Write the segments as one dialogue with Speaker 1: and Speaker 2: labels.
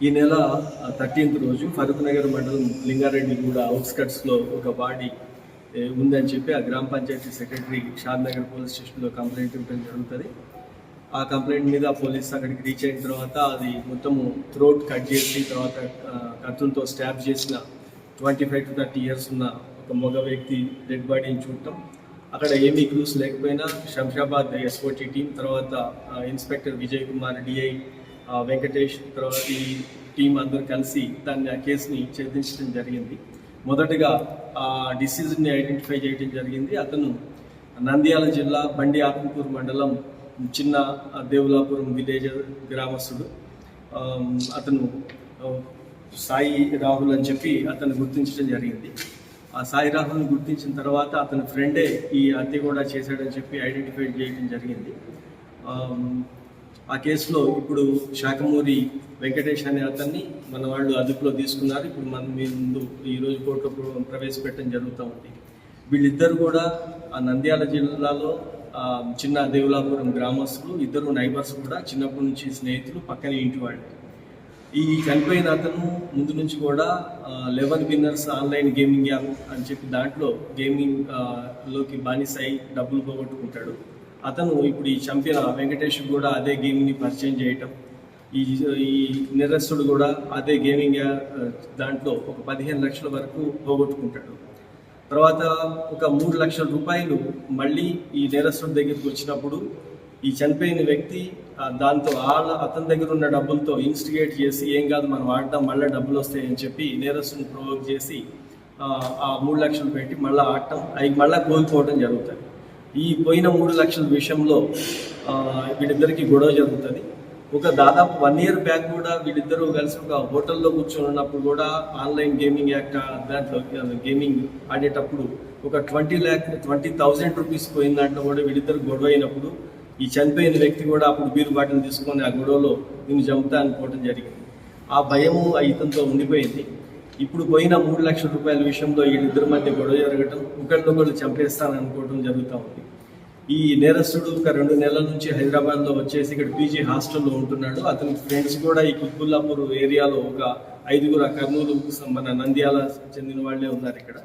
Speaker 1: ఈ నెల థర్టీన్త్ రోజు ఫరూక్ నగర్ మండలం లింగారెడ్డి కూడా అవుట్స్కట్స్లో ఒక బాడీ ఉందని చెప్పి ఆ గ్రామ panchayat secretary Shadnagar police స్టేషన్లో కంప్లైంట్ ఇవ్వడం జరుగుతుంది. ఆ కంప్లైంట్ మీద పోలీస్ అక్కడికి రీచ్ అయిన తర్వాత అది మొత్తము థ్రోట్ కట్ చేసి తర్వాత కత్తులతో స్టాప్ చేసిన twenty five to thirty years ఉన్న ఒక మగ వ్యక్తి డెడ్ బాడీని చూడటం. అక్కడ ఏమీ క్లూస్ లేకపోయినా శంషాబాద్ ఎస్ఓటీ టీం తర్వాత ఇన్స్పెక్టర్ విజయ్ కుమార్ డిఐ వెంకటేష్ తర్వాత ఈ టీం అందరు కలిసి దాన్ని ఆ కేసుని ఛేదించడం జరిగింది. మొదటగా ఆ డిసీజ్ని ఐడెంటిఫై చేయడం జరిగింది. అతను నంద్యాల జిల్లా బండి ఆత్మకూరు మండలం చిన్న దేవులాపురం విలేజ్ గ్రామస్తుడు. అతను సాయి రాహుల్ అని చెప్పి అతను గుర్తించడం జరిగింది. ఆ సాయి రాహుల్ని గుర్తించిన తర్వాత అతని ఫ్రెండే ఈ హత్య కూడా చేశాడని చెప్పి ఐడెంటిఫై చేయడం జరిగింది. ఆ కేసులో ఇప్పుడు శాఖమూరి వెంకటేష్ అనే అతన్ని మన వాళ్ళు అదుపులో తీసుకున్నారు. ఇప్పుడు మన మీ ముందు ఈరోజు కోర్టులో ప్రవేశపెట్టడం జరుగుతూ ఉంది. వీళ్ళిద్దరు కూడా ఆ నంద్యాల జిల్లాలో చిన్న దేవులాపురం గ్రామస్తులు ఇద్దరు నైబర్స్ కూడా చిన్నప్పటి నుంచి స్నేహితులు పక్కనే ఇంటి వాళ్ళు. ఈ చనిపోయిన అతను ముందు నుంచి కూడా eleven winners online gaming app అని చెప్పి దాంట్లో గేమింగ్లోకి బానిస అయి డబ్బులు పోగొట్టుకుంటాడు. అతను ఇప్పుడు ఈ చంపిన వెంకటేష్ కూడా అదే గేమ్ని పరిచయం చేయటం ఈ ఈ నిరస్తుడు కూడా అదే గేమింగ్ దాంట్లో ఒక పదిహేను లక్షల వరకు పోగొట్టుకుంటాడు. తర్వాత ఒక మూడు లక్షల రూపాయలు మళ్ళీ ఈ నేరస్తుడి దగ్గరికి వచ్చినప్పుడు ఈ చనిపోయిన వ్యక్తి దాంతో వాళ్ళ అతని దగ్గర ఉన్న డబ్బులతో ఇన్స్టిగేట్ చేసి ఏం కాదు మనం ఆడటం మళ్ళీ డబ్బులు వస్తాయని చెప్పి నేరస్తుని ప్రొవోక్ చేసి ఆ మూడు లక్షలు పెట్టి మళ్ళీ ఆడటం అవి మళ్ళీ కోల్పోవడం జరుగుతుంది ఈ పోయిన మూడు లక్షల విషయంలో వీళ్ళిద్దరికీ గొడవ జరుగుతుంది. ఒక దాదాపు వన్ ఇయర్ బ్యాక్ కూడా వీళ్ళిద్దరూ కలిసి ఒక హోటల్లో కూర్చొని ఉన్నప్పుడు కూడా ఆన్లైన్ గేమింగ్ యాక్ట్ దాంట్లో గేమింగ్ ఆడేటప్పుడు ఒక twenty lakh twenty thousand rupees పోయిన దాంట్లో కూడా వీళ్ళిద్దరు గొడవ అయినప్పుడు ఈ చనిపోయిన వ్యక్తి కూడా అప్పుడు బీరు బాటిల్ తీసుకొని ఆ గొడవలో నేను చంపుతా అనుకోవడం జరిగింది. ఆ భయము ఆ ఇతనితో ఉండిపోయింది. ఇప్పుడు పోయిన మూడు లక్షల రూపాయల విషయంలో వీళ్ళిద్దరి మధ్య గొడవ జరగటం ఒకళ్ళొకళ్ళు చంపేస్తాననుకోవడం జరుగుతూ ఉంది. ఈ నేరస్తుడు ఒక రెండు నెలల నుంచి హైదరాబాద్లో వచ్చేసి ఇక్కడ పీజీ హాస్టల్లో ఉంటున్నాడు. అతని ఫ్రెండ్స్ కూడా ఈ కుత్బుల్లాపూర్ ఏరియాలో ఒక ఐదుగురు కర్నూలు మన నంద్యాల చెందిన వాళ్ళే ఉన్నారు ఇక్కడ.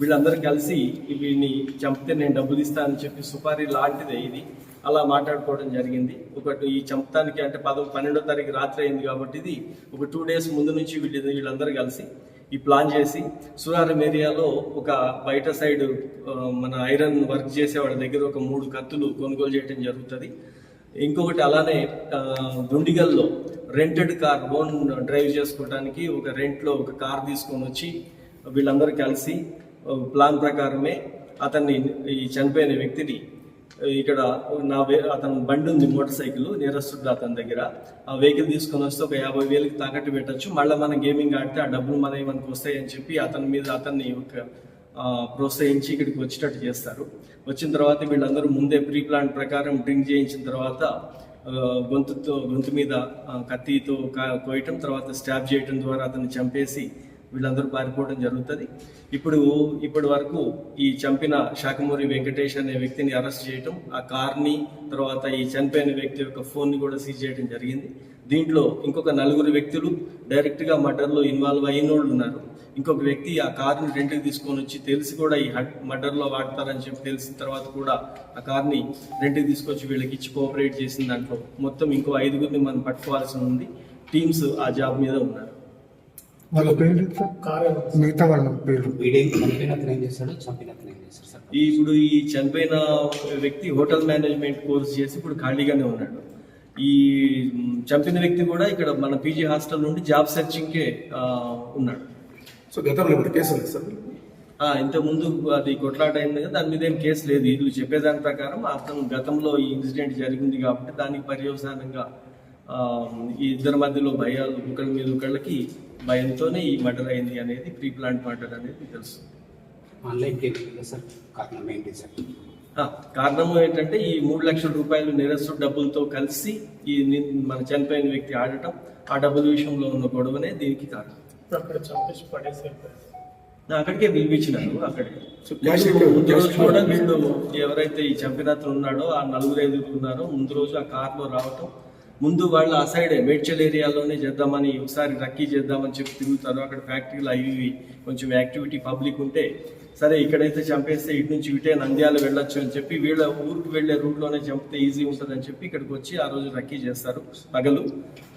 Speaker 1: వీళ్ళందరూ కలిసి వీడిని చంపితే నేను డబ్బులు ఇస్తా అని చెప్పి సుపారీ లాంటిదే ఇది. అలా మాట్లాడుకోవడం జరిగింది. ఒకటి ఈ చంపటానికి అంటే పదో పన్నెండో తారీఖు రాత్రి అయింది కాబట్టి ఇది ఒక టూ డేస్ ముందు నుంచి వీళ్ళు వీళ్ళందరూ కలిసి ఈ ప్లాన్ చేసి సురారం ఏరియాలో ఒక బయట సైడ్ మన ఐరన్ వర్క్ చేసే వాళ్ళ దగ్గర ఒక మూడు కత్తులు కొనుగోలు చేయడం జరుగుతుంది. ఇంకొకటి అలానే దుండిగల్లో రెంటెడ్ కార్ ఓన్ డ్రైవ్ చేసుకోవడానికి ఒక రెంట్లో ఒక కార్ తీసుకొని వచ్చి వీళ్ళందరూ కలిసి ప్లాన్ ప్రకారమే అతన్ని ఈ చనిపోయిన వ్యక్తిని ఇక్కడ నా వే అతను బండి ఉంది మోటార్ సైకిల్ నేరస్తుంది అతని దగ్గర. ఆ వెహికల్ తీసుకొని వస్తే ఒక యాభై వేలకి తాకట్టు పెట్టచ్చు. మళ్ళీ మనం గేమింగ్ ఆడితే ఆ డబ్బులు మన మనకు వస్తాయని చెప్పి అతని మీద అతన్ని ఒక ప్రోత్సహించి ఇక్కడికి వచ్చేటట్టు చేస్తారు. వచ్చిన తర్వాత వీళ్ళందరూ ముందే ప్రీ ప్లాన్ ప్రకారం డ్రింక్ చేయించిన తర్వాత గొంతుతో గొంతు మీద కత్తితో కోయటం తర్వాత స్టాబ్ చేయటం ద్వారా అతన్ని చంపేసి వీళ్ళందరూ పారిపోవడం జరుగుతుంది. ఇప్పుడు ఇప్పటి వరకు ఈ చంపిన శాఖమూరి వెంకటేష్ అనే వ్యక్తిని అరెస్ట్ చేయటం ఆ కార్ని తర్వాత ఈ చనిపోయిన వ్యక్తి యొక్క ఫోన్ని కూడా సీజ్ చేయడం జరిగింది. దీంట్లో ఇంకొక నలుగురు వ్యక్తులు డైరెక్ట్గా మర్డర్లో ఇన్వాల్వ్ అయిన వాళ్ళు ఉన్నారు. ఇంకొక వ్యక్తి ఆ కార్ని రెంట్కి తీసుకొని వచ్చి తెలిసి కూడా ఈ మర్డర్లో వాడతారని చెప్పి తెలిసిన తర్వాత కూడా ఆ కార్ని రెంట్కి తీసుకొచ్చి వీళ్ళకి ఇచ్చి కోఆపరేట్ చేసిన దాంట్లో మొత్తం ఇంకో ఐదుగురిని మనం పట్టుకోవాల్సి ఉంది. టీమ్స్ ఆ జాబ్ మీద ఉన్నారు.
Speaker 2: వాళ్ళ పేర్లు మిగతా వాళ్ళ పేర్లు
Speaker 1: ఇప్పుడు ఈ చనిపోయిన వ్యక్తి హోటల్ మేనేజ్మెంట్ కోర్స్ చేసి ఇప్పుడు ఖాళీగానే ఉన్నాడు. ఈ చంపిన వ్యక్తి కూడా ఇక్కడ మన పీజీ హాస్టల్ నుండి జాబ్ సెర్చింగ్కే ఉన్నాడు.
Speaker 3: సో గతంలో ఇప్పుడు కేసు ఉంది సార్?
Speaker 1: ఆ, ఇంతకు ముందు అది కొట్లాట అయింది కదా దాని మీద ఏం కేసు లేదు. వీళ్ళు చెప్పేదాని ప్రకారం అతను గతంలో ఈ ఇన్సిడెంట్ జరిగింది కాబట్టి దానికి పర్యవసానంగా ఈ ఇద్దరి మధ్యలో భయాలు ఒకరి మీద ఒకళ్ళకి భయంతోనే ఈ మర్డర్ అయింది అనేది ప్రీ ప్లాంట్ మర్డర్ అనేది తెలుసు
Speaker 4: ఆన్లైన్ గేమింగ్ సార్? కారణం ఏంటి సార్?
Speaker 1: ఆ, కారణం ఏంటంటే ఈ మూడు లక్షల రూపాయలు నిరస్సు డబ్బులతో కలిసి ఈ మన చనిపోయిన వ్యక్తి ఆడటం ఆ డబ్బుల విషయంలో ఉన్న గొడవనే దీనికి కారణం. అక్కడికే పిలిపించినారు అక్కడికి. ముందు రోజు కూడా వీళ్ళు ఎవరైతే ఈ చంపినతను ఉన్నాడో ఆ నలుగురు ఐదుగురు ఉన్నారో ముందు రోజు ఆ కార్లో రావటం ముందు వాళ్ళు ఆ సైడే మేడ్చల్ ఏరియాలోనే చేద్దామని ఒకసారి రక్కీ చేద్దామని చెప్పి తిరుగుతారు అక్కడ ఫ్యాక్టరీలు అవి ఇవి కొంచెం యాక్టివిటీ పబ్లిక్ ఉంటే సరే ఇక్కడైతే చంపేస్తే ఇటు నుంచి ఇటే నంద్యాల వెళ్ళొచ్చు అని చెప్పి వీళ్ళ ఊరికి వెళ్ళే రూట్లోనే చంపితే ఈజీ ఉంటుంది అని చెప్పి ఇక్కడికి వచ్చి ఆ రోజు రక్కీ చేస్తారు. పగలు.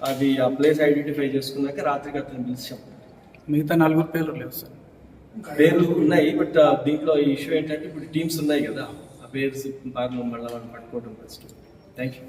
Speaker 1: అది ఆ ప్లేస్ ఐడెంటిఫై చేసుకున్నాక రాత్రికి అతను పిలిచి.
Speaker 5: మిగతా నలుగురు పేర్లు లేవు సార్.
Speaker 1: పేర్లు ఉన్నాయి బట్ దీంట్లో ఈ ఇష్యూ ఏంటంటే ఇప్పుడు టీమ్స్ ఉన్నాయి కదా. ఆ పేర్స్ పార్లు మళ్ళీ వాళ్ళు పట్టుకోవడం కష్టం. Thank you